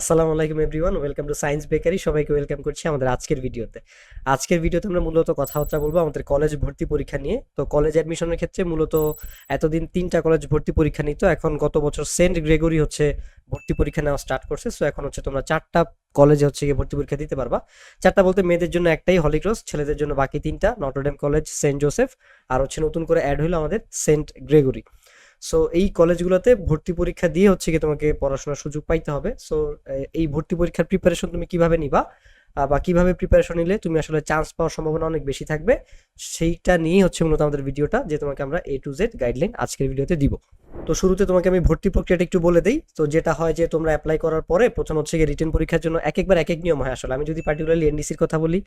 আসসালামু আলাইকুম everyone, welcome to science bakery. সবাইকে ওয়েলকাম করছি আমাদের আজকের ভিডিওতে। আজকের ভিডিওতে আমরা মূলত কথাবার্তা বলব আমাদের কলেজ ভর্তি পরীক্ষা নিয়ে। তো কলেজ অ্যাডমিশনের ক্ষেত্রে মূলত এতদিন তিনটা কলেজ ভর্তি পরীক্ষা নিত, এখন গত বছর সেন্ট গ্রেগরি হচ্ছে ভর্তি পরীক্ষা নেওয়া স্টার্ট করছে। সো এখন হচ্ছে তোমরা চারটা কলেজে হচ্ছে গিয়ে ভর্তি পরীক্ষা দিতে পারবা। চারটা বলতে মেয়েদের জন্য একটাই হলিক্রস ছেলেদের জন্য বাকি তিনটা, Notre Dame college, saint Joseph, আর হচ্ছে নতুন করে অ্যাড হলো আমাদের সেন্ট গ্রেগরি। সো এই কলেজগুলোতে ভর্তি পরীক্ষা দিয়ে হচ্ছে কি তোমাকে পড়াশোনার সুযোগ পাইতে হবে। সো এই ভর্তি পরীক্ষার প্রিপারেশন তুমি কীভাবে নিবা? বা কীভাবে প্রিপারেশন নিলে তুমি আসলে চান্স পাওয়ার সম্ভাবনা অনেক বেশি থাকবে, সেইটা নিয়েই হচ্ছে মূলত আমাদের ভিডিওটা যে তোমাকে আমরা এ টু জেড গাইডলাইন আজকের ভিডিওতে দিব। তো শুরুতে তোমাকে আমি ভর্তি প্রক্রিয়াটা একটু বলে দিই। তো যেটা হয় যে তোমরা অ্যাপ্লাই করার পরে প্রথম হচ্ছে গিয়ে রিটেন পরীক্ষার জন্য এক একবার এক এক নিয়ম হয় আসলে। আমি যদি পার্টিকুলারলি এনডিসির কথা বলি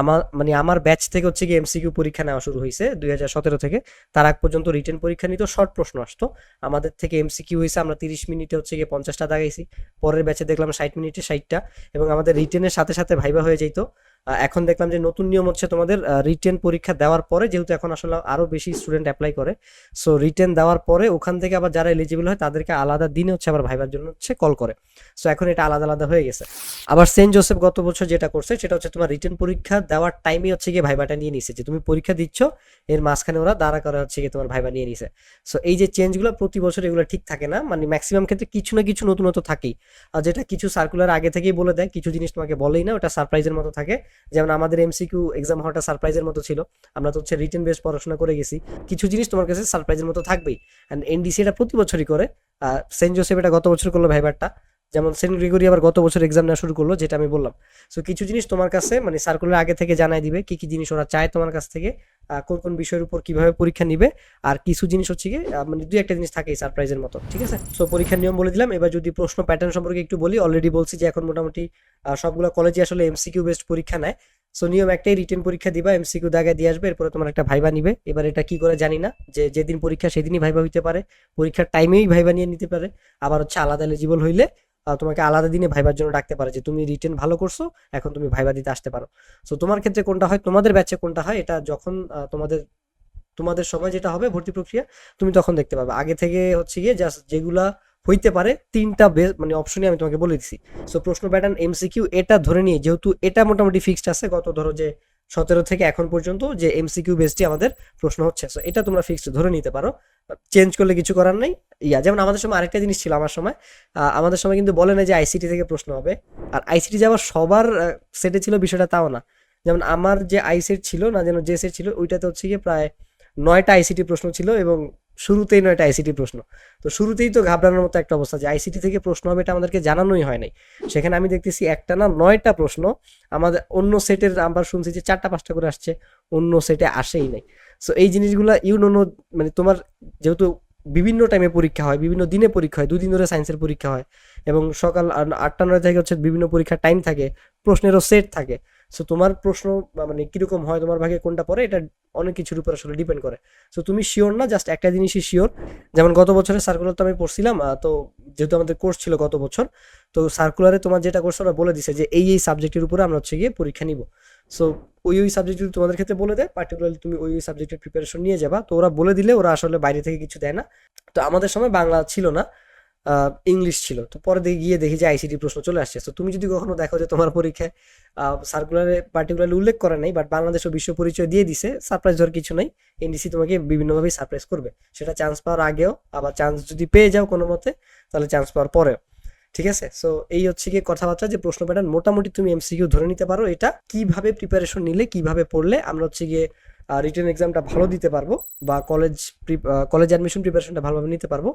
আমার মানে আমার ব্যাচ থেকে হচ্ছে গিয়ে এমসিকিউ পরীক্ষা নেওয়া শুরু হয়েছে দুই হাজার সতেরো থেকে। তার আগ পর্যন্ত রিটেন পরীক্ষা নিত শর্ট প্রশ্ন আসতো। আমাদের থেকে এমসিকিউ হয়েছে আমরা তিরিশ মিনিটে হচ্ছে গিয়ে পঞ্চাশটা দাগাইছি। পরের ব্যাচে দেখলাম ষাট মিনিটে ষাটটা এবং আমাদের রিটেনের সাথে সাথে ভাইবা হয়ে যেত এখন দেখলাম যে নতুন নিয়ম হচ্ছে তোমাদের রিটেন পরীক্ষা দেওয়ার পরে, যেহেতু এখন আসলে আরও বেশি স্টুডেন্ট অ্যাপ্লাই করে সো রিটেন দেওয়ার পরে ওখান থেকে আবার যারা এলিজিবল হয় তাদেরকে আলাদা দিনে হচ্ছে আবার ভাইবার জন্য হচ্ছে কল করে। সো এখন এটা আলাদা আলাদা হয়ে গেছে। আবার সেন্ট জোসেফ গত বছর যেটা করছে, সেটা হচ্ছে তোমার রিটেন পরীক্ষা দেওয়ার টাইমে হচ্ছে গিয়ে ভাইবাটা নিয়ে নিছে। যে তুমি পরীক্ষা দিচ্ছ, এর মাঝখানে ওরা দাঁড়া করা হচ্ছে গিয়ে তোমার ভাইবা নিয়ে নিছে। সো এই যে চেঞ্জগুলো প্রতি বছর এগুলো ঠিক থাকে না মানে ম্যাক্সিমাম ক্ষেত্রে কিছু না কিছু নতুনত্ব থাকেই। আর যেটা কিছু সার্কুলার আগে থেকেই বলে দেয়, কিছু জিনিস তোমাকে বলেই না, ওটা সারপ্রাইজের মতো থাকে। যেমন আমাদের এমসিকিউ এক্সাম হওয়াটা সারপ্রাইজের মতো ছিল। আমরা তো হচ্ছে রিটেন বেস পড়াশোনা করে গেছি। কিছু জিনিস তোমার কাছে সারপ্রাইজের মতো থাকবেই। অ্যান্ড এনডিসি এটা প্রতি বছরই করে। সেন্ট জোসেফ এটা গত বছর করল ভাইবারটা। যেমন সেন্ট গ্রিগরি আবার গত বছর এক্সাম নেওয়া শুরু করল, যেটা আমি বললাম। সো কিছু জিনিস তোমার কাছে মানে সার্কুলার আগে থেকে জানাই দিবে, কি কি জিনিস ওরা চায় তোমার কাছ থেকে। কোন কোন বিষয়ের উপর কীভাবে পরীক্ষা নিবে, আর কিছু জিনিস হচ্ছে কি মানে দুই একটা জিনিস থাকে সারপ্রাইজের মতো, ঠিক আছে? সো পরীক্ষার নিয়ম বলে দিলাম। এবার যদি প্রশ্ন প্যাটার্ন সম্পর্কে একটু বলি অলরেডি বলছি যে এখন মোটামুটি সবগুলো কলেজে আসলে এমসিকিউ বেস্ট পরীক্ষা নেয়। সো নিয়ম একটাই রিটেন পরীক্ষা দিবা এমসিকিউ দাগায় দিয়ে আসবে, এরপরে তোমার একটা ভাইবা নিবে। এবার এটা কি করে জানি না, যে যেদিন পরীক্ষা সেদিনই ভাইবা হইতে পারে। পরীক্ষার টাইমেই ভাইবা নিয়ে নিতে পারে। আবার হচ্ছে আলাদা এলিজিবল হইলে তোমাকে আলাদা দিনে ভাইবার জন্য ডাকতে পারে যে তুমি রিটেন ভালো করছ, এখন তুমি ভাইবা দিতে আসতে পারো। সো তোমার ক্ষেত্রে কোনটা হয়, তোমাদের ব্যাচে কোনটা হয়, এটা যখন তোমাদের তোমাদের সময় যেটা হবে ভর্তি প্রক্রিয়া, তুমি তখন দেখতে পাবে। আগে থেকে হচ্ছে গিয়ে জাস্ট যেগুলা হইতে পারে, তিনটা বেস মানে অপশনই আমি তোমাকে বলে দিচ্ছি সো প্রশ্ন প্যাটার্ন এমসিকিউ এটা ধরে নিয়ে, যেহেতু এটা মোটামুটি ফিক্সড আছে, গত ধরো যে সতেরো থেকে এখন পর্যন্ত যে এমসিকিউ বেসটি আমাদের প্রশ্ন হচ্ছে। সো এটা তোমরা ফিক্সড ধরে নিতে পারো। চেঞ্জ করলে কিছু করার নেই। ইয়া, যেমন আমাদের সময় আরেকটা জিনিস ছিল আমার সময়। আমাদের সময় কিন্তু বলে না যে আইসিটি থেকে প্রশ্ন হবে। আর আইসিটি যে আবার সবার সেটে ছিল বিষয়টা তাও না। যেমন আমার যে আই সেট ছিল না, যেন যে সেট ছিল, ওইটাতে হচ্ছে গিয়ে প্রায় নয়টা আইসিটি প্রশ্ন ছিল এবং শুরুতেই নয়টা আইসিটি প্রশ্ন। তো শুরুতেই তো ঘাবড়ানোর মতো একটা অবস্থা যে আইসিটি থেকে প্রশ্ন হবে এটা আমাদেরকে জানানোই হয় নাই। সেখানে আমি দেখতেছি একটা না নয়টা প্রশ্ন, আমাদের অন্য সেটের আবার শুনছি যে চারটা পাঁচটা করে আসছে, অন্য সেটে আসেই নাই। সো এই জিনিসগুলো ইউ নো মানে তোমার যেহেতু বিভিন্ন টাইমে পরীক্ষা হয়, বিভিন্ন দিনে পরীক্ষা হয়, দুদিন ধরে সায়েন্সের পরীক্ষা হয় এবং সকাল আটটা নয় থেকে হচ্ছে বিভিন্ন পরীক্ষার টাইম থাকে, প্রশ্নেরও সেট থাকে। সো তোমার প্রশ্ন মানে কীরকম হয়, তোমার ভাগে কোনটা পড়ে, এটা অনেক কিছুর উপর আসলে ডিপেন্ড করে। সো তুমি শিওর না জাস্ট একটা জিনিসই শিওর যেমন গত বছরের সার্কুলার তো আমি পড়ছিলাম তো যেহেতু আমাদের কোর্স ছিল গত বছর, তো সার্কুলারে তোমার যেটা কোর্স ওরা বলে দিছে যে, এই এই সাবজেক্টের উপরে আমরা হচ্ছে গিয়ে পরীক্ষা নিব। সো ওই ওই সাবজেক্ট যদি তোমাদের ক্ষেত্রে বলে দেয় পার্টিকুলারলি তুমি ওই ওই সাবজেক্টের প্রিপারেশন নিয়ে যাবা, তো ওরা বলে দিলে ওরা আসলে বাইরে থেকে কিছু দেয় না। তো আমাদের সময় বাংলা ছিল না। ইংলিশ ছিল। তো পরে দেখে, গিয়ে দেখি যে আইসিটি প্রশ্ন চলে আসছে। তো তুমি যদি কখনো দেখো যে তোমার পরীক্ষায় সার্কুলারে পার্টিকুলারলি উল্লেখ করে নাই বাট বাংলাদেশ ও বিশ্ব পরিচয় দিয়ে দিছে সারপ্রাইজ ধর কিছু নাই এনডিসি তোমাকে বিভিন্নভাবেই সারপ্রাইজ করবে। সেটা চান্স পাওয়ার আগেও, আবার চান্স যদি পেয়ে যাও কোনো মতে, তাহলে চান্স পাওয়ার পরেও। ঠিক আছে? সো এই হচ্ছে গিয়ে কথাবার্তা যে প্রশ্ন প্যাটার্ন মোটামুটি তুমি এমসিকিউ ধরে নিতে পারো এটা। কীভাবে প্রিপারেশন নিলে, কীভাবে পড়লে, আমরা হচ্ছে গিয়ে রিটেন এক্সামটা ভালো দিতে পারব বা কলেজ কলেজ অ্যাডমিশন প্রিপারেশনটা ভালোভাবে নিতে পারব,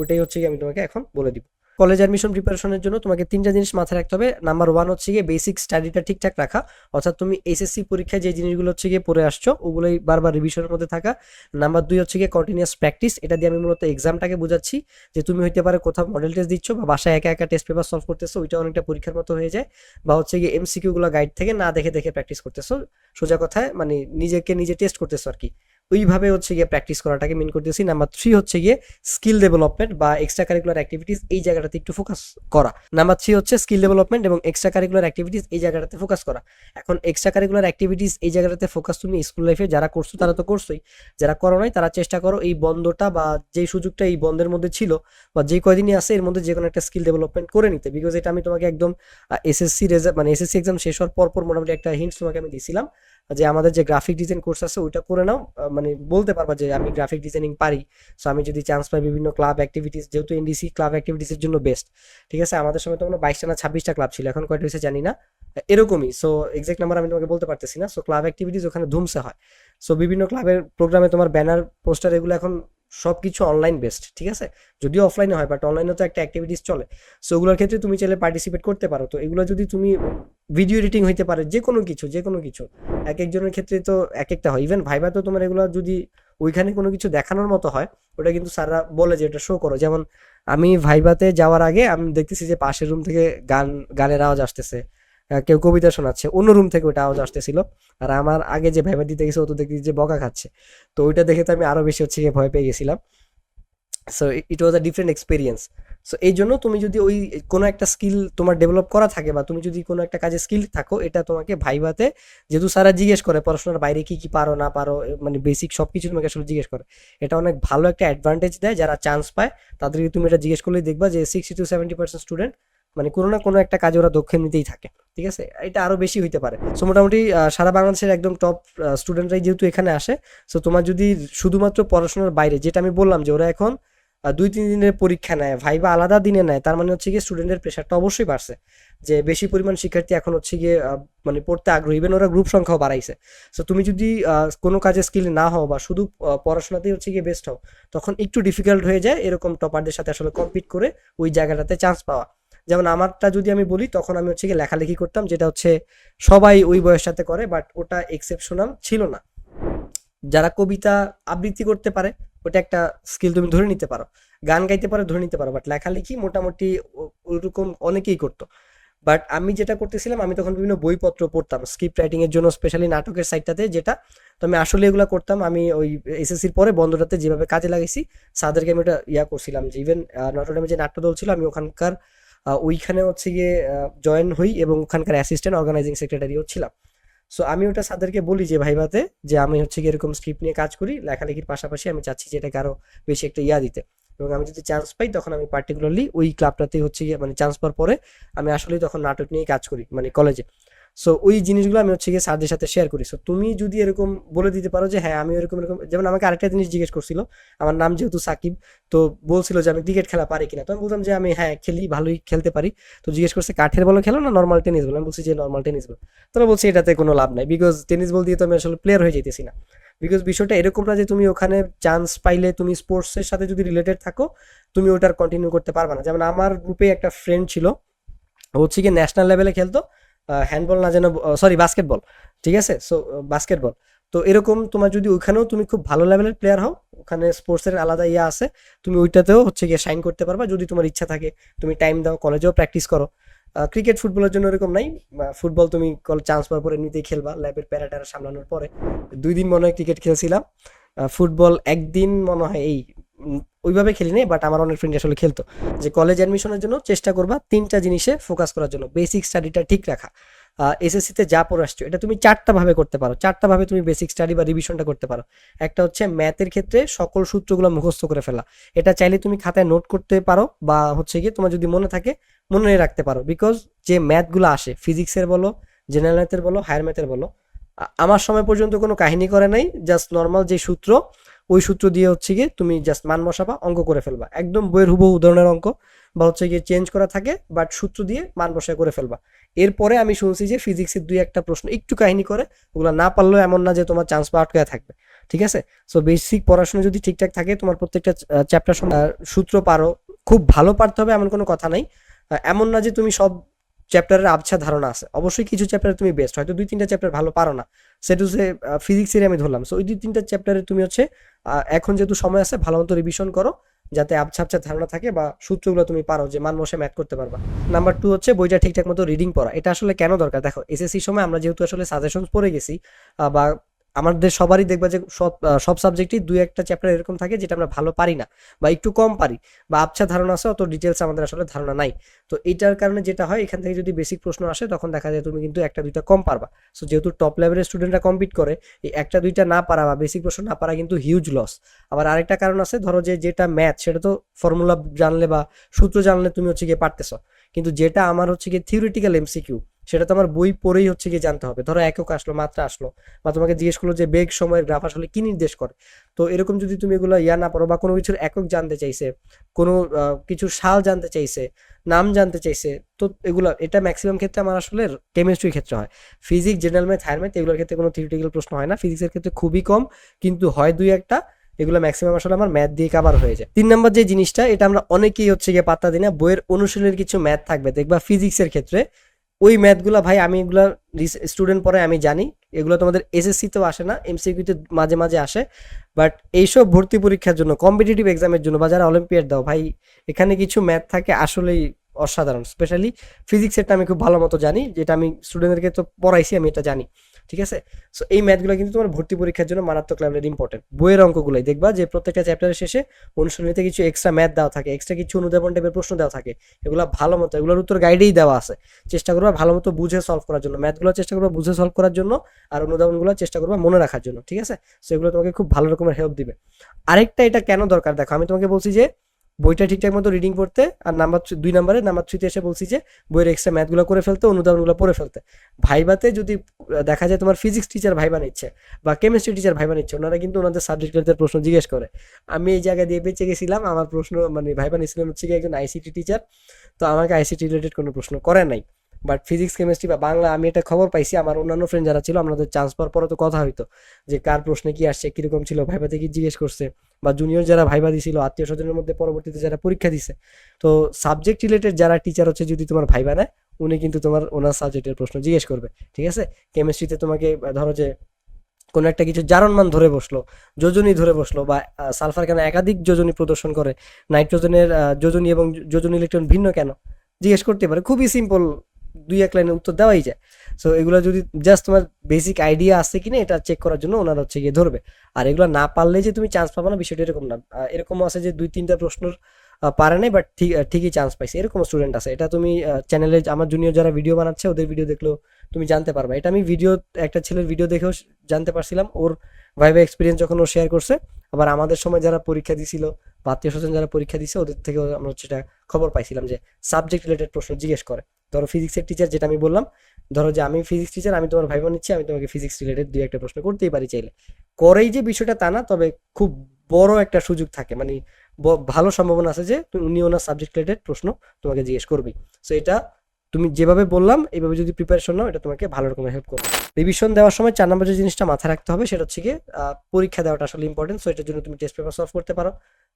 ওইটাই হচ্ছে আমি তোমাকে এখন বলে দিব। কলেজ অ্যাডমিশন প্রিপারেশনের জন্য তোমাকে তিনটা জিনিস মাথায় রাখতে হবে। নাম্বার ওয়ান হচ্ছে গিয়ে বেসিক স্টাডিটা ঠিকঠাক রাখা। অর্থাৎ তুমি এসএসসি পরীক্ষায় যে জিনিসগুলো হচ্ছে গিয়ে পড়ে আসছো, ওগুলোই বারবার রিভিশনের মধ্যে থাকা। নাম্বার দুই হচ্ছে গিয়ে কন্টিনিউয়াস প্র্যাকটিস এটা দিয়ে আমি মূলত এক্সামটাকে বোঝাচ্ছি। যে তুমি হইতে পারে কোথাও মডেল টেস্ট দিচ্ছ বা বাসায় একা একা টেস্ট পেপার সলভ করতেছো, ওইটা অনেকটা পরীক্ষার মতো হয়ে যায়। বা হচ্ছে গিয়ে এমসিকিউ গুলো গাইড থেকে না দেখে দেখে প্র্যাকটিস করতেছো। সোজা কথায় মানে নিজেকে নিজে টেস্ট করতেছো আর কি। ওইভাবে হচ্ছে গিয়ে প্র্যাকটিস করাটাকে মিন করতেছি। নাম্বার থ্রি হচ্ছে গিয়ে স্কিল ডেভেলপমেন্ট বা এক্সট্রা কারিকুলার অ্যাক্টিভিটিস এই জায়গাটাতে একটু ফোকাস করা। নাম্বার থ্রি হচ্ছে স্কিল ডেভেলপমেন্ট এবং এক্সট্রা কারিকুলার অ্যাক্টিভিটিস এই জায়গাটাতে ফোকাস করা। এখন এক্সট্রা কারিকুলার অ্যাক্টিভিটিস এই জায়গাটাতে ফোকাস তুমি স্কুল লাইফে যারা করছ, তারা তো করছোই। যারা করো নাই, তারা চেষ্টা করো এই বন্ধটা বা যেই সুযোগটা এই বন্ধের মধ্যে ছিল বা যে কয়দিনই আছে, এর মধ্যে যে কোনো একটা স্কিল ডেভেলপমেন্ট করে নিতে। বিকজ এটা আমি তোমাকে একদম এসএসসি রেজাল্ট মানে এসএসসি এক্সাম শেষ হওয়ার পর পর মোটামুটি একটা হিন্টস তোমাকে আমি দিয়েছিলাম যে আমাদের যে গ্রাফিক ডিজাইন কোর্স আছে, ওইটা করে নাও। মানে বলতে পারবা যে আমি গ্রাফিক ডিজাইনিং পারি। সো আমি যদি চান্স পাই বিভিন্ন ক্লাব অ্যাক্টিভিটিস যেহেতু এনডিসি ক্লাব অ্যাক্টিভিটিসের জন্য বেস্ট ঠিক আছে? আমাদের সময় তো কোনো বাইশটা না ছাব্বিশটা ক্লাব ছিল, এখন কয়টা হয়েছে জানি না। এরকমই। সো এক্সাক্ট নাম্বার আমি তোমাকে বলতে পারতেছি না। সো ক্লাব অ্যাক্টিভিটিস ওখানে ধুমসে হয়। সো বিভিন্ন ক্লাবের প্রোগ্রামে তোমার ব্যানার পোস্টার এগুলো এখন সব কিছু অনলাইন বেসড ঠিক আছে? যদিও অফলাইনে হয় বাট অনলাইনে তো একটা অ্যাক্টিভিটিস চলে। সো ওগুলোর ক্ষেত্রে তুমি চাইলে পার্টিসিপেট করতে পারো। তো, এগুলো যদি তুমি ভিডিও এডিটিং হইতে পারে যে কোনো কিছু যে কোনো কিছু। এক একজনের ক্ষেত্রে তো এক একটা হয়। ইভেন ভাইবা তো তোমার এগুলো যদি ওইখানে কোনো কিছু দেখানোর মতো হয়, ওটা কিন্তু স্যাররা বলে যে এটা শো করো। যেমন, আমি ভাইবাতে যাওয়ার আগে আমি দেখতেছি যে পাশের রুম থেকে গান, গানের আওয়াজ আসতেছে। কেউ কবিতা শোনাচ্ছে, অন্য রুম থেকে ওটা আওয়াজ আসতেছিল। আর আমার আগে যে ভাইবা দিতে গেছে, ও তো দেখি যে বকা খাচ্ছে। তো ওইটা দেখে তো আমি আরও বেশি হচ্ছে গিয়ে ভয় পেয়ে গেছিলাম। So it was a different experience so এই জন্য তুমি যদি ওই কোনো একটা স্কিল তোমার ডেভেলপ করা থাকে বা তুমি যদি কোনো একটা কাজে স্কিল থাকো, এটা তোমাকে ভাইভাতে যেহেতু স্যারা জিজ্ঞেস করে পড়াশোনার বাইরে কি কি পারো, না পারো মানে বেসিক সব কিছু তোমাকে আসলে জিজ্ঞেস করে। এটা অনেক ভালো একটা অ্যাডভান্টেজ দেয়, যারা চান্স পায়, তাদেরকে তুমি এটা জিজ্ঞেস করলেই দেখবা যে sixty to seventy percent student মানে কোনো না কোনো একটা কাজে ওরা দক্ষ এমনিতেই থাকে, ঠিক আছে? এটা আরও বেশি হইতে পারে। সো মোটামুটি সারা বাংলাদেশের একদম টপ স্টুডেন্টরাই যেহেতু এখানে আসে সো তোমার যদি শুধুমাত্র পড়াশোনার বাইরে, যেটা আমি বললাম যে ওরা এখন দুই, তিন দিনের পরীক্ষা নেয়, ভাইবা আলাদা দিনে নেয়, তার মানে হচ্ছে গিয়ে স্টুডেন্টের প্রেশারটা অবশ্যই বাড়ছে। যে বেশি পরিমাণ শিক্ষার্থী এখন হচ্ছে গিয়ে মানে পড়তে আগ্রহী ইভেন ওরা গ্রুপ সংখ্যাও বাড়াইছে। সো তুমি যদি কোনো কাজে স্কিল না হও বা শুধু পড়াশোনাতেই হচ্ছে গিয়ে বেস্ট হও, তখন একটু ডিফিকাল্ট হয়ে যায় এরকম টপারদের সাথে আসলে কম্পিট করে ওই জায়গাটাতে চান্স পাওয়া। যেমন আমারটা যদি আমি বলি, তখন আমি হচ্ছে গিয়ে লেখালেখি করতাম, যেটা হচ্ছে সবাই ওই বয়সটাতে করে বাট ওটা এক্সেপশনাল ছিল না। যারা কবিতা আবৃত্তি করতে পারে, ওটা একটা স্কিল তুমি ধরে নিতে পারো। গান গাইতে পারো, ধরে নিতে পারো বাট লেখালেখি মোটামুটি ওইরকম অনেকেই করতো। বাট আমি যেটা করতেছিলাম, আমি তখন বিভিন্ন বইপত্র পড়তাম স্ক্রিপ্ট রাইটিং এর জন্য স্পেশালি নাটকের সাইডটাতে যেটা, তো আমি আসলে এগুলো করতাম। আমি ওই এসএসসির পরে বন্ধটাতে যেভাবে কাজে লাগাইছি, স্যারদেরকে আমি ওটা ইয়া করছিলাম যে ইভেন নটরডেমে যে নাট্যদল ছিল, আমি ওখানকার ওইখানে হচ্ছে গিয়ে জয়েন হই এবং ওখানকার অ্যাসিস্ট্যান্ট অর্গানাইজিং সেক্রেটারিও ছিলাম। সো আমি ওটা সাদেরকে বলি যে ভাইভাতে যে আমি হচ্ছে গিয়ে এরকম স্ক্রিপ্ট নিয়ে কাজ করি, লেখালেখির পাশাপাশি আমি চাচ্ছি যে এটাকে আরও বেশি একটা ইয়া দিতে। এবং আমি যদি চান্স পাই, তখন আমি পার্টিকুলারলি ওই ক্লাবটাতেই হচ্ছে গিয়ে মানে চান্স পাওয়ার পরে, আমি আসলেই তখন নাটক নিয়ে কাজ করি মানে কলেজে সো ওই জিনিসগুলো আমি হচ্ছে গিয়ে স্যারদের সাথে শেয়ার করি। সো তুমি যদি এরকম বলে দিতে পারো যে হ্যাঁ আমি এরকম এরকম, যেমন আমাকে আরেকটা জিনিস জিজ্ঞেস করছিল, আমার নাম যেহেতু সাকিব, তো বলছিল যে, আমি ক্রিকেট খেলা পারি কিনা? তো আমি বলতাম যে, আমি হ্যাঁ খেলি, ভালোই খেলতে পারি। তো জিজ্ঞেস করছে কাঠের বল খেলো না নর্মাল টেনিস বল? আমি বলছি যে নর্মাল টেনিস বল। তারা বলছে, এটাতে কোনো লাভ নাই। বিকজ টেনিস বল দিয়ে তো আমি আসলে প্লেয়ার হয়ে যেতেছি না। বিকজ বিষয়টা এরকম না যে, তুমি ওখানে চান্স পাইলে তুমি স্পোর্টসের সাথে যদি রিলেটেড থাকো, তুমি ওটার কন্টিনিউ করতে পারবে না। যেমন আমার গ্রুপে একটা ফ্রেন্ড ছিল হচ্ছে কি ন্যাশনাল লেভেলে খেলতো হ্যান্ডবল না যেন সরি বাস্কেটবল ঠিক আছে? সো বাস্কেটবল তো এরকম তোমার যদি ওইখানেও তুমি খুব ভালো লেভেলের প্লেয়ার হও, ওখানে স্পোর্টসের আলাদা ইয়ে আছে, তুমি ওইটাতেও হচ্ছে গিয়ে সাইন করতে পারবা। যদি তোমার ইচ্ছা থাকে, তুমি টাইম দাও কলেজেও প্র্যাকটিস করো। ক্রিকেট ফুটবলের জন্য এরকম নাই। ফুটবল তুমি চান্স পাওয়ার পরে এমনিতেই খেলবা ল্যাবের প্যারাটারা সামলানোর পরে। দুই দিন মনে হয় ক্রিকেট খেলছিলাম। ফুটবল একদিন মনে হয় এই ওইভাবে খেলি নাই বাট আমার অনেক ফ্রেন্ড আসলে খেলতো। যে কলেজ অ্যাডমিশনের জন্য চেষ্টা করবা তিনটা জিনিসে ফোকাস করার জন্য বেসিক স্টাডিটা ঠিক রাখা। এসএসসিতে যা পড়ে আসছো, এটা তুমি চারটা ভাবে করতে পারো। চারটা ভাবে তুমি বেসিক স্টাডি বা রিভিশনটা করতে পারো। একটা হচ্ছে ম্যাথের ক্ষেত্রে সকল সূত্রগুলো মুখস্থ করে ফেলা। এটা চাইলে তুমি খাতায় নোট করতে পারো বা হচ্ছে গিয়ে তোমার যদি মনে থাকে, মনে রাখতে পারো। বিকজ যে ম্যাথগুলো আসে ফিজিক্সের বলো জেনারেল ম্যাথের বলো হায়ার ম্যাথের বলো আমার সময় পর্যন্ত কোনো কাহিনী করে নাই জাস্ট নর্মাল যে সূত্র ওই সূত্র দিয়ে হচ্ছে গিয়ে তুমি জাস্ট মান বসাবা, অঙ্ক করে ফেলবা। একদম বইয়ের হুবহু উদাহরণের অঙ্ক, বা হচ্ছে গিয়ে চেঞ্জ করা থাকে বাট সূত্র দিয়ে মান বসায় করে ফেলবা। এরপরে আমি শুনছি যে ফিজিক্সের দুই একটা প্রশ্ন, একটু কাহিনী করে, ওগুলো না পারলেও এমন না যে তোমার চান্স পাওয়া আটকে থাকবে, ঠিক আছে? সো বেসিক পড়াশোনা যদি ঠিকঠাক থাকে, তোমার প্রত্যেকটা চ্যাপ্টার সূত্র পারো, খুব ভালো পারতে হবে এমন কোনো কথা নাই। এমন না যে তুমি সব চ্যাপ্টারের আবছা ধারণা আছে। অবশ্যই কিছু চ্যাপ্টারে তুমি বেস্ট হয়তো দুই তিনটা চ্যাপ্টার ভালো পারো না। সেটু সে ফিজিক্সের আমি ধরলাম। সো ওই দুই তিনটা চ্যাপ্টারে তুমি হচ্ছে এখন যেহেতু সময় আছে ভালো মতো রিভিশন করো, যাতে আবছা আবছা ধারণা থাকে বা সূত্রগুলো তুমি পারো যে মান বসে ম্যাথ করতে পারবা। নাম্বার টু হচ্ছে, বইটা ঠিকঠাক মতো রিডিং পড়া। এটা আসলে কেন দরকার? দেখো এসএসসি সময় আমরা যেহেতু আসলে সাজেশন পড়ে গেছি বা আমাদের সবারই দেখবা যে সব সব সাবজেক্টই দুই একটা চ্যাপ্টার এরকম থাকে যেটা আমরা ভালো পারি না বা একটু কম পারি বা আবছা ধারণা আছে, অত ডিটেলস আমাদের আসলে ধারণা নাই। তো এটার কারণে যেটা হয়, এখান থেকে যদি বেসিক প্রশ্ন আসে, তখন দেখা যায় তুমি কিন্তু একটা দুইটা কম পারবা। সো যেহেতু টপ লেভেলের স্টুডেন্টরা কম্পিট করে, এই একটা দুইটা না পারা বা বেসিক প্রশ্ন না পারা কিন্তু হিউজ লস আবার আরেকটা কারণ আছে, ধরো যে যেটা ম্যাথ সেটা তো ফর্মুলা জানলে বা সূত্র জানলে তুমি হচ্ছে গিয়ে পারতেছো। কিন্তু যেটা আমার হচ্ছে গিয়ে থিওরিটিক্যাল এমসিকিউ সেটা তো আমার বই পড়েই হচ্ছে গিয়ে জানতে হবে। ধরো একক আসলো, মাত্রা আসলো বা তোমাকে জিজ্ঞেস করল যে বেগ, সময়ের গ্রাফ আসলে কি নির্দেশ করে? তো এরকম যদি তুমি এগুলো ইয়া না পারো বা কোনো কিছুর একক জানতে চাইছে, কোনো কিছু সাল জানতে চাইছে, নাম জানতে চাইছে, তো এগুলো, এটা ম্যাক্সিমাম ক্ষেত্রে আমার আসলে কেমিস্ট্রির ক্ষেত্রে হয়। Physics general math higher math এগুলোর ক্ষেত্রে কোনো থিওরিটিক্যাল প্রশ্ন হয় না। ফিজিক্সের ক্ষেত্রে খুবই কম, কিন্তু হয় দুই একটা, এগুলো ম্যাক্সিমাম আসলে আমার ম্যাথ দিয়ে কাভার হয়ে যায়। তিন নম্বর যে জিনিসটা, এটা আমরা অনেকেই হচ্ছে গিয়ে পাত্তা দিই না, বইয়ের অনুশীলনের কিছু ম্যাথ থাকবে। দেখবা ফিজিক্সের ক্ষেত্রে ওই ম্যাথগুলো ভাই আমি এগুলো স্টুডেন্ট পরে আমি জানি। এগুলো তোমাদের এসএসসিতেও আসে না, এমসিকিউতে মাঝে মাঝে আসে। বাট এইসব ভর্তি পরীক্ষার জন্য, কম্পিটিটিভ এক্সামের জন্য বা যারা অলিম্পিয়াড দাও ভাই, এখানে কিছু ম্যাথ থাকে আসলেই অসাধারণ। স্পেশালি ফিজিক্সেরটা আমি খুব ভালো মতো জানি, যেটা আমি স্টুডেন্টদেরকে তো পড়াইছি, আমি এটা জানি। ঠিক আছে? সো এই ম্যাথগুলো কিন্তু তোমার ভর্তি পরীক্ষার জন্য মারাত্মক লেভেলের ইম্পর্টেন্ট বইয়ের অঙ্কগুলোই দেখবা যে প্রত্যেকটা চ্যাপ্টারের শেষে অনুশীলনীতে কিছু এক্সট্রা ম্যাথ দেওয়া থাকে এক্সট্রা কিছু অনুধাবন টাইপের প্রশ্ন দেওয়া থাকে। এগুলো ভালো মতো, এগুলোর উত্তর গাইডেই দেওয়া আছে। চেষ্টা করবা ভালো মতো বুঝে সলভ করার জন্য। ম্যাথগুলো চেষ্টা করবা বুঝে সলভ করার জন্য আর অনুধাবনগুলো চেষ্টা করবা মনে রাখার জন্য। ঠিক আছে? সো এগুলো তোমাকে খুব ভালো রকমের হেল্প দিবে। আরেকটা এটা কেন দরকার? দেখো, আমি তোমাকে বলছি যে বইটা ঠিকঠাক মতো রিডিং করতে আর নাম্বার দুই নাম্বারে নাম্বার থ্রিতে এসে বলছি যে, বইয়ের এক্সট্রা ম্যাথগুলো করে ফেলতে, অনুদানগুলো পড়ে ফেলতে। ভাইবাতে যদি দেখা যায় তোমার ফিজিক্স টিচার ভাইবা নিচ্ছে বা কেমিস্ট্রি টিচার ভাইবা নিচ্ছে, ওনারা কিন্তু ওনাদের সাবজেক্ট রিলেটেড প্রশ্ন জিজ্ঞেস করে। আমি এই জায়গায় দিয়ে বেঁচে গেছিলাম, আমার প্রশ্ন মানে ভাইবা নিয়েছিলাম হচ্ছে কি একজন আইসিটি টিচার তো আমাকে আইসিটি রিলেটেড কোনো প্রশ্ন করে নাই। বাট ফিজিক্স কেমিস্ট্রি বা বাংলা আমি এটা খবর পাইছি, আমার অন্যান্য ফ্রেন্ড যারা ছিল, আমাদের চান্স পাওয়ার পরে তো কথা হইতো যে কার প্রশ্নে কি আসছে, কীরকম ছিল ভাইবাতে কি জিজ্ঞেস করছে বা জুনিয়র যারা ভাইবা দিছিল আত্মীয় স্বজনের মধ্যে পরবর্তীতে যারা পরীক্ষা দিছে। তো সাবজেক্ট রিলেটেড যারা টিচার হচ্ছে, যদি তোমার ভাইবা নেয়, উনি কিন্তু তোমার ওনার সাবজেক্টের প্রশ্ন জিজ্ঞেস করবে। ঠিক আছে? কেমিস্ট্রিতে তোমাকে ধরো যে কোনো একটা কিছু জারণ মান ধরে বসল, যোজনী ধরে বসল বা সালফার কেন একাধিক যোজনী প্রদর্শন করে নাইট্রোজেনের যোজনী এবং যোজনী ইলেকট্রন ভিন্ন কেন? জিজ্ঞেস করতে পারে। খুবই সিম্পল দুই এক লাইনের উত্তর দেওয়াই যায়। সো এগুলো যদি জাস্ট তোমার বেসিক আইডিয়া আছে কিনা এটা চেক করার জন্য ওনারা হচ্ছে গিয়ে ধরবে। আর এগুলো না পারলে যে তুমি চান্স পাবে না বিষয়টা এরকম না। আহ, এরকমও আছে যে দুই তিনটা প্রশ্ন আহ, পারে নাই বাট ঠিক ঠিকই চান্স পাইছে। এরকম স্টুডেন্ট আছে। এটা তুমি চ্যানেলে আমার জুনিয়র যারা ভিডিও বানাচ্ছে ওদের ভিডিও দেখলেও তুমি জানতে পারবে। এটা আমি ভিডিও একটা ছেলের ভিডিও দেখেও জানতে পারছিলাম। ওর ভাইভা এক্সপিরিয়েন্স যখন ও শেয়ার করছে আবার আমাদের সময় যারা পরীক্ষা দিছিল বা আত্মীয় স্বজন যারা পরীক্ষা দিছে ওদের থেকেও আমরা এটা খবর পাইছিলাম যে সাবজেক্ট রিলেটেড প্রশ্ন জিজ্ঞেস করে। ধরো ফিজিক্সের টিচার যেটা আমি বললাম, ধরো যে আমি ফিজিক্স টিচার আমি তোমার ভাইবা নিচ্ছি, আমি তোমাকে ফিজিক্স রিলেটেড দুই একটা প্রশ্ন করতেই পারি চাইলে। করেই যে বিষয়টা তা না, তবে খুব বড় একটা সুযোগ থাকে। মানে ভালো সম্ভাবনা আছে যে উনি ওনার সাবজেক্ট রিলেটেড প্রশ্ন তোমাকে জিজ্ঞেস করবে সো এটা তুমি যেভাবে বললাম এইভাবে যদি প্রিপারেশন নাও, এটা তোমাকে ভালো রকমের হেল্প করবে। রিভিশন দেওয়ার সময় চার নম্বর যে জিনিসটা মাথায় রাখতে হবে, সেটা হচ্ছে গিয়ে পরীক্ষা দেওয়াটা আসলে ইম্পর্টেন্ট সো এটার জন্য তুমি টেস্ট পেপার সলভ করতে পারো।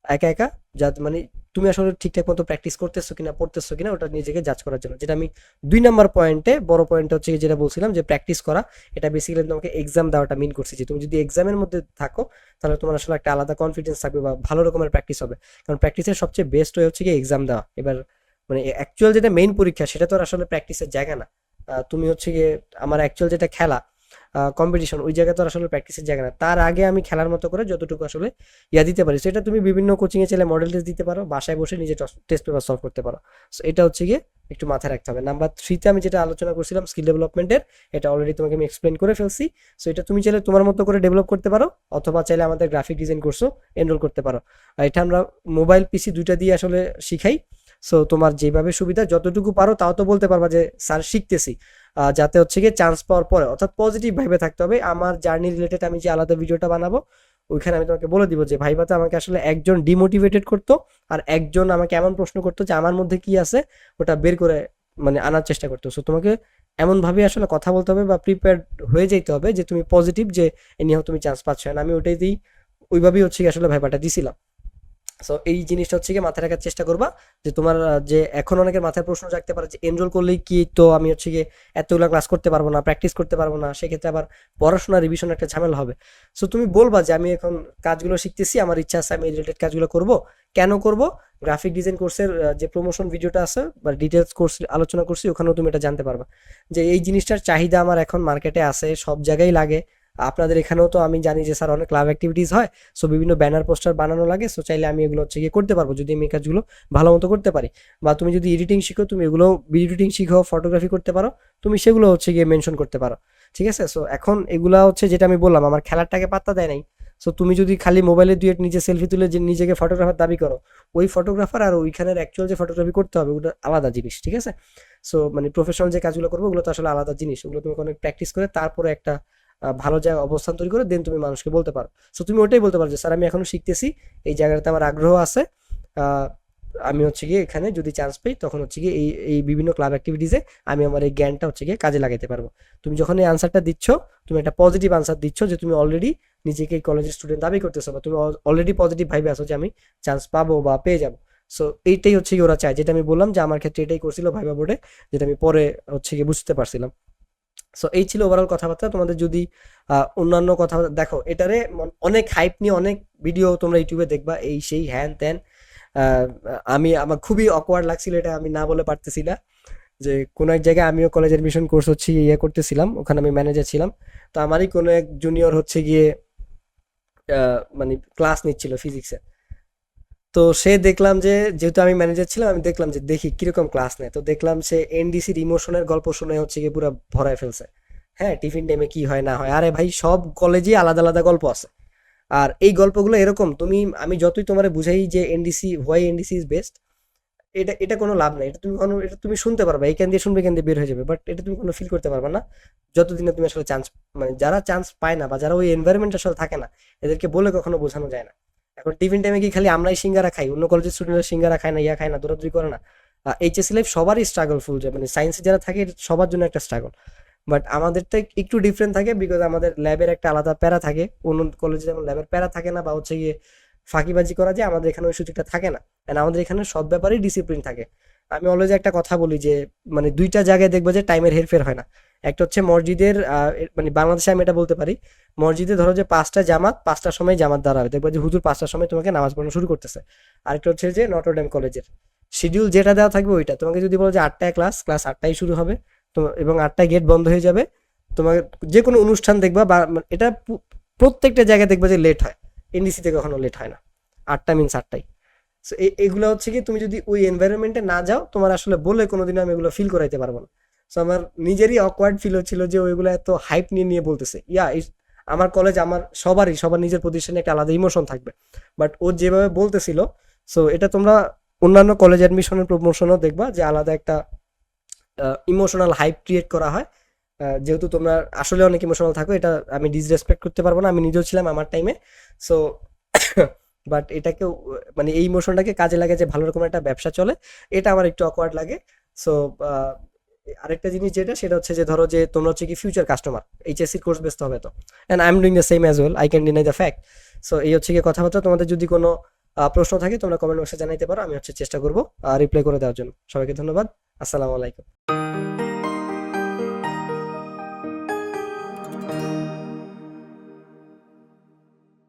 একা একা, যা মানে তুমি আসলে ঠিকঠাক মতো প্র্যাকটিস করতেছো কিনা, পড়তেছো কিনা, ওটা নিজেকে জাজ করার জন্য। যেটা আমি দুই নাম্বার পয়েন্টে বড় পয়েন্ট হচ্ছে যেটা বলছিলাম যে প্র্যাকটিস করা, এটা বেসিক্যালি তোমাকে এক্সাম দেওয়াটা মিন করছি যে তুমি যদি এক্সামের মধ্যে থাকো, তাহলে তোমার আসলে একটা আলাদা কনফিডেন্স থাকবে বা ভালো রকমের প্র্যাকটিস হবে। কারণ প্র্যাকটিসের সবচেয়ে বেস্ট ওয়ে হচ্ছে গিয়ে এক্সাম দেওয়া। এবার মানে অ্যাকচুয়াল যেটা মেইন পরীক্ষা, সেটা তো আসলে প্র্যাকটিসের জায়গা না। তুমি হচ্ছে গিয়ে আমার অ্যাকচুয়াল যেটা খেলা কম্পিটিশন ওই জায়গা তো আসলে প্র্যাকটিসের জায়গা না। তার আগে আমি খেলার মতো করে যতটুকু আসলে ইয়া দিতে পারি, সেটা তুমি বিভিন্ন কোচিংয়ে চাইলে মডেল টেস্ট দিতে পারো, বাসায় বসে নিজে টেস্ট পেপার সলভ করতে পারো। সো এটা হচ্ছে গিয়ে একটু মাথায় রাখতে হবে। নাম্বার থ্রিতে আমি যেটা আলোচনা করছিলাম স্কিল ডেভেলপমেন্টের এটা অলরেডি তোমাকে আমি এক্সপ্লেন করে ফেলছি। সো এটা তুমি চাইলে তোমার মতো করে ডেভেলপ করতে পারো, অথবা চাইলে আমাদের গ্রাফিক ডিজাইন কোর্সও এনরোল করতে পারো। এটা আমরা মোবাইল পিসি দুইটা দিয়ে আসলে শিখাই। সো তোমার যেভাবে সুবিধা, যতটুকু পারো, তাও তো বলতে পারবা যে, স্যার, শিখতেছি। যাতে হচ্ছে গিয়ে চান্স পাওয়ার পরে, অর্থাৎ পজিটিভ ভাইবে থাকতে হবে। আমার জার্নি রিলেটেড আমি যে আলাদা ভিডিওটা বানাবো, ওইখানে আমি তোমাকে বলে দিব যে ভাইবাতে আমাকে আসলে একজন ডিমোটিভেটেড করতো আর একজন আমাকে এমন প্রশ্ন করতো যে, আমার মধ্যে কি আছে? ওটা বের করে মানে আনার চেষ্টা করতো। সো তোমাকে এমনভাবে আসলে কথা বলতে হবে বা প্রিপেয়ার হয়ে যেতে হবে যে, তুমি পজিটিভ যে, এ নিয়েও তুমি চান্স পাচ্ছ না। আমি ওটাই দিই, ওইভাবেই হচ্ছে আসলে ভাইবাটা দিছিলাম। সো এই জিনিসটা হচ্ছে কি মাথায় রাখার চেষ্টা করবা যে তোমার যে এখন অনেকের মাথায় প্রশ্ন জাগতে পারে যে এনরোল করলেই কি তো আমি হচ্ছে গিয়ে এতগুলো ক্লাস করতে পারব না প্র্যাকটিস করতে পারব না, সেক্ষেত্রে আবার পড়াশোনা রিভিশন একটা ঝামেলা হবে। সো তুমি বলবা যে আমি এখন কাজগুলো শিখতেছি, আমার ইচ্ছা আছে আমি রিলেটেড কাজগুলো করব। কেন করব? গ্রাফিক ডিজাইন কোর্সের যে প্রমোশন ভিডিওটা আছে বা ডিটেলস কোর্স আলোচনা করছি, ওখানেও তুমি এটা জানতে পারবা। যে এই জিনিসটার চাহিদা আমার এখন মার্কেটে আছে, সব জায়গায় লাগে। আপনাদের এখানেও তো আমি জানি যে স্যার অনেক ক্লাব অ্যাক্টিভিটিস হয় সো বিভিন্ন ব্যানার পোস্টার বানানো লাগে সো চাইলে আমি এগুলো হচ্ছে গিয়ে করতে পারব যদি আমি কাজগুলো ভালো মতো করতে পারি। বা তুমি যদি এডিটিং শিখো, তুমি এগুলো এডিটিং শিখো ফটোগ্রাফি করতে পারো, তুমি সেগুলো হচ্ছে গিয়ে মেনশন করতে পারো, ঠিক আছে? সো এখন এগুলা হচ্ছে যেটা আমি বললাম, আমার খেলারটাকে পাত্তা দেয় নাই সো তুমি যদি খালি মোবাইলে দুই নিজে সেলফি তুলে যে নিজেকে ফটোগ্রাফার দাবি করো, ওই ফটোগ্রাফার আর ওইখানের অ্যাকচুয়াল যে ফটোগ্রাফি করতে হবে, ওটা আলাদা জিনিস, ঠিক আছে? সো মানে প্রফেশনাল যে কাজগুলো করব, ওগুলো তো আসলে আলাদা জিনিস, ওগুলো তুমি অনেক প্র্যাকটিস করে, তারপরে একটা ভালো জায়গা অবস্থান তৈরি করে দেন তুমি মানুষকে বলতে পারো। সো তুমি ওটাই বলতে পারো যে, স্যার, আমি এখনও শিখতেছি, এই জায়গাটাতে আমার আগ্রহ আছে। আমি হচ্ছে গিয়ে এখানে যদি চান্স পাই, তখন হচ্ছে গিয়ে এই এই বিভিন্ন ক্লাব অ্যাক্টিভিটিসে আমি আমার এই জ্ঞানটা হচ্ছে গিয়ে কাজে লাগাতে পারব। তুমি যখন এই আনসারটা দিচ্ছ, তুমি একটা পজিটিভ আনসার দিচ্ছ যে, তুমি অলরেডি নিজেকে কলেজের স্টুডেন্ট দাবি করতেছো বা তুমি অলরেডি পজিটিভ ভাইবে আসো যে, আমি চান্স পাবো বা পেয়ে যাব। সো এইটাই হচ্ছে গিয়ে ওরা চায়। যেটা আমি বললাম যে, আমার ক্ষেত্রে এটাই করছিল ভাইবা বোর্ডে যেটা আমি পরে হচ্ছে গিয়ে বুঝতে পারছিলাম। সো এই ছিল ওভারঅল কথাবার্তা। তোমাদের যদি অন্যান্য কথা দেখো, এটারে অনেক হাইপ নিয়ে অনেক ভিডিও তোমরা ইউটিউবে দেখবা, এই সেই হ্যান ত্যান। আমি, আমার খুবই অকওয়ার্ড লাগছিল এটা আমি না বলে পারতেছি না। যে, কোনো এক জায়গায় আমিও কলেজ এডমিশন কোর্স হচ্ছে ইয়ে করতেছিলাম, ওখানে আমি ম্যানেজার ছিলাম। তো আমারই কোনো এক জুনিয়র হচ্ছে গিয়ে মানে ক্লাস নিচ্ছিল ফিজিক্সে তো সে দেখলাম যে, যেহেতু আমি ম্যানেজার ছিলাম, আমি দেখলাম যে, দেখি কীরকম ক্লাস নেয়। তো দেখলাম সে এনডিসির ইমোশনের গল্প শুনে হচ্ছে গিয়ে পুরো ভরায় ফেলছে। হ্যাঁ টিফিন টাইমে কি হয়, না হয়? আরে ভাই, সব কলেজেই আলাদা আলাদা গল্প আছে। আর এই গল্পগুলো এরকম, তুমি, আমি যতই তোমারে বুঝাই যে NDC why NDC is best এটা এটা কোনো লাভ নাই। এটা তুমি কোনো, এটা তুমি শুনতে পারবা, এই ক্যান দিয়ে শুনবে ক্যান দিয়ে বের হয়ে যাবে। বাট এটা তুমি কোনো ফিল করতে পারবা না। যতদিনে তুমি আসলে চান্স মানে যারা চান্স পায় না, বা যারা ওই এনভায়রনমেন্ট আসলে থাকে না, এদেরকে বলে কখনো বোঝানো যায় না। এখন টিফিন টাইমে কি খালি আমরাই সিঙ্গারা খাই, অন্য কলেজের স্টুডেন্টরা সিঙ্গারা খায় না, ইয়া খায় না, দৌড়াদৌড়ি করে না। এইচএসসি লাইফ সবারই স্ট্রাগল ফুল যায় মানে সায়েন্সে যারা থাকে সবার জন্য একটা স্ট্রাগল বাট আমাদেরটা একটু ডিফারেন্ট থাকে বিকজ আমাদের ল্যাবের একটা আলাদা প্যারা থাকে, অন্য কলেজে যেমন ল্যাবের প্যারা থাকে না বা হচ্ছে গিয়ে ফাঁকিবাজি করা যায় আমাদের এখানে ওই সুযোগটা থাকে না। And আমাদের এখানে সব ব্যাপারেই ডিসিপ্লিন থাকে। আমি অলওয়েজ একটা কথা বলি যে মানে দুইটা জায়গায় দেখব যে টাইমের হেরফের হয় না। একটা হচ্ছে মসজিদের মানে বাংলাদেশে আমি এটা বলতে পারি, মসজিদে ধরো যে পাঁচটা জামাত, পাঁচটার সময় জামাত দাঁড়াবে। দেখবে যে হুজুর পাঁচটার সময় তোমাকে নামাজ পড়ানো শুরু করতেছে। আরেকটা হচ্ছে যে নটরডেম কলেজের শিডিউল যেটা দেওয়া থাকবে ওইটা। তোমাকে যদি বলো যে আটটায় ক্লাস ক্লাস আটটায় শুরু হবে, তো এবং আটটায় গেট বন্ধ হয়ে যাবে তোমাকে যে কোনো অনুষ্ঠান দেখবা বা এটা প্রত্যেকটা জায়গায় দেখবা যে লেট হয়। এনডিসিতে কখনো লেট হয় না। আটটা মিনস আটটাই সো এগুলো হচ্ছে কি তুমি যদি ওই এনভায়রনমেন্টে না যাও, তোমার আসলে বলে কোনোদিনও আমি এগুলো ফিল করাইতে পারব না। সো আমার নিজেরই অকওয়ার্ড ফিল হচ্ছিল যে ওইগুলো এত হাইপ নিয়ে নিয়ে বলতেছে। ইয়া আমার কলেজ আমার সবারই, সবার নিজের প্রতিষ্ঠানে একটা আলাদা ইমোশন থাকবে। বাট ও যেভাবে বলতেছিল সো এটা তোমরা অন্যান্য কলেজ অ্যাডমিশনের প্রমোশনও দেখবা যে আলাদা একটা ইমোশনাল হাইপ ক্রিয়েট করা হয়। যেহেতু তোমরা আসলে অনেক ইমোশনাল থাকো, এটা আমি ডিসরেসপেক্ট করতে পারব না, আমি নিজেও ছিলাম আমার টাইমে সো বাট এটাকে মানে এই ইমোশনটাকে কাজে লাগে যে ভালো রকম একটা ব্যবসা চলে, এটা আমার একটু অকওয়ার্ড লাগে। সো আরেকটা জিনিস যেটা, সেটা হচ্ছে যে ধরো যে তোমরা হচ্ছে কি ফিউচার কাস্টমার এইচএসসি কোর্স বেসতে হবে তো। And I am doing the same as well I can deny the fact so এই হচ্ছে কি কথাবার্তা, তোমাদের যদি কোনো প্রশ্ন থাকে, তোমরা কমেন্ট বক্সে জানাইতে পারো, আমি হচ্ছে চেষ্টা করব রিপ্লাই করে দেওয়ার জন্য। সবাইকে ধন্যবাদ, আসসালামু আলাইকুম।